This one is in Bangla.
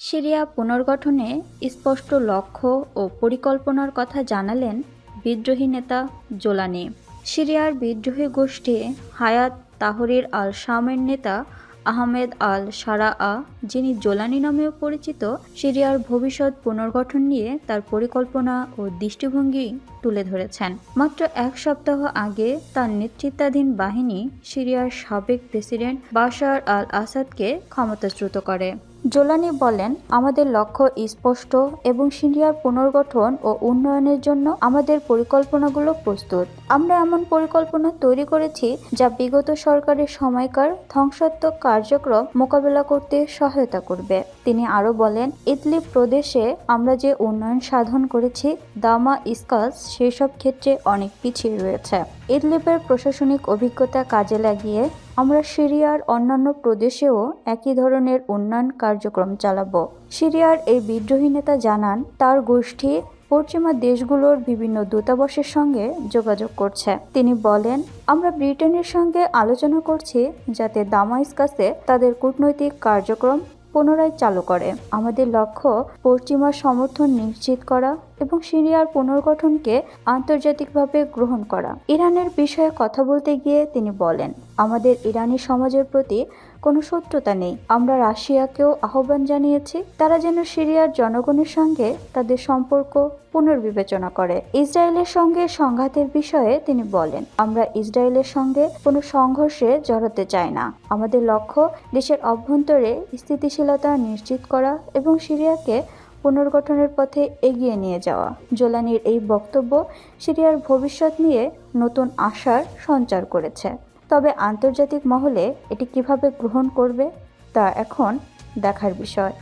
সিরিয়া পুনর্গঠনে স্পষ্ট লক্ষ্য ও পরিকল্পনার কথা জানালেন বিদ্রোহী নেতা জোলানি। সিরিয়ার বিদ্রোহী গোষ্ঠী হায়াত তাহরির আল শামের নেতা আহমেদ আল সারা আ যিনি জোলানি নামেও পরিচিত, সিরিয়ার ভবিষ্যৎ পুনর্গঠন নিয়ে তার পরিকল্পনা ও দৃষ্টিভঙ্গি তুলে ধরেছেন। মাত্র এক সপ্তাহ আগে তার নেতৃত্বাধীন বাহিনী সিরিয়ার সাবেক প্রেসিডেন্ট বাশার আল আসাদকে ক্ষমতাচ্যুত করে। জোলানি বলেন, আমাদের লক্ষ্য স্পষ্ট এবং সিরিয়ার পুনর্গঠন ও উন্নয়নের জন্য আমাদের পরিকল্পনাগুলো প্রস্তুত। আমরা এমন পরিকল্পনা তৈরি করেছি যা বিগত সরকারের সময়কার ধ্বংসাত্মক কার্যক্রম মোকাবেলা করতে সহায়তা করবে। তিনি আরও বলেন, ইদলিব প্রদেশে আমরা যে উন্নয়ন সাধন করেছি, দামা, ইস্কাস, সেসব ক্ষেত্রে অনেক পিছিয়ে রয়েছে। ইদলিবের প্রশাসনিক অভিজ্ঞতা কাজে লাগিয়ে আমরা সিরিয়ার অন্যান্য প্রদেশেও একই ধরনের উন্নয়ন কার্যক্রম চালাবো। সিরিয়ার এই বিদ্রোহী নেতা জানান, তার গোষ্ঠী পশ্চিমা দেশগুলোর বিভিন্ন দূতাবাসের সঙ্গে যোগাযোগ করছে। তিনি বলেন, আমরা ব্রিটেনের সঙ্গে আলোচনা করছি যাতে দামাইস্কাসে তাদের কূটনৈতিক কার্যক্রম পুনরায় চালু করে। আমাদের লক্ষ্য পশ্চিমা সমর্থন নিশ্চিত করা এবং সিরিয়ার পুনর্গঠনকে আন্তর্জাতিকভাবে গ্রহণ করা। ইরানের বিষয়ে কথা বলতে গিয়ে তিনি বলেন, আমাদের ইরানি সমাজের প্রতি কোনো শত্রুতা নেই। আমরা রাশিয়াকেও আহ্বান জানিয়েছি। তারা যেন সিরিয়ার জনগণের সঙ্গে তাদের সম্পর্ক পুনর্বিবেচনা করে। ইসরায়েলের সঙ্গে সংঘাতের বিষয়ে তিনি বলেন, আমরা ইসরায়েলের সঙ্গে কোনো সংঘর্ষে জড়াতে চাই না। আমাদের লক্ষ্য দেশের অভ্যন্তরে স্থিতিশীলতা নিশ্চিত করা এবং সিরিয়াকে পুনর্গঠনের পথে এগিয়ে নিয়ে যাওয়া। জোলানির এই বক্তব্য সিরিয়ার ভবিষ্যৎ নিয়ে নতুন আশার সঞ্চার করেছে। তবে আন্তর্জাতিক মহলে এটি কীভাবে গ্রহণ করবে তা এখন দেখার বিষয়।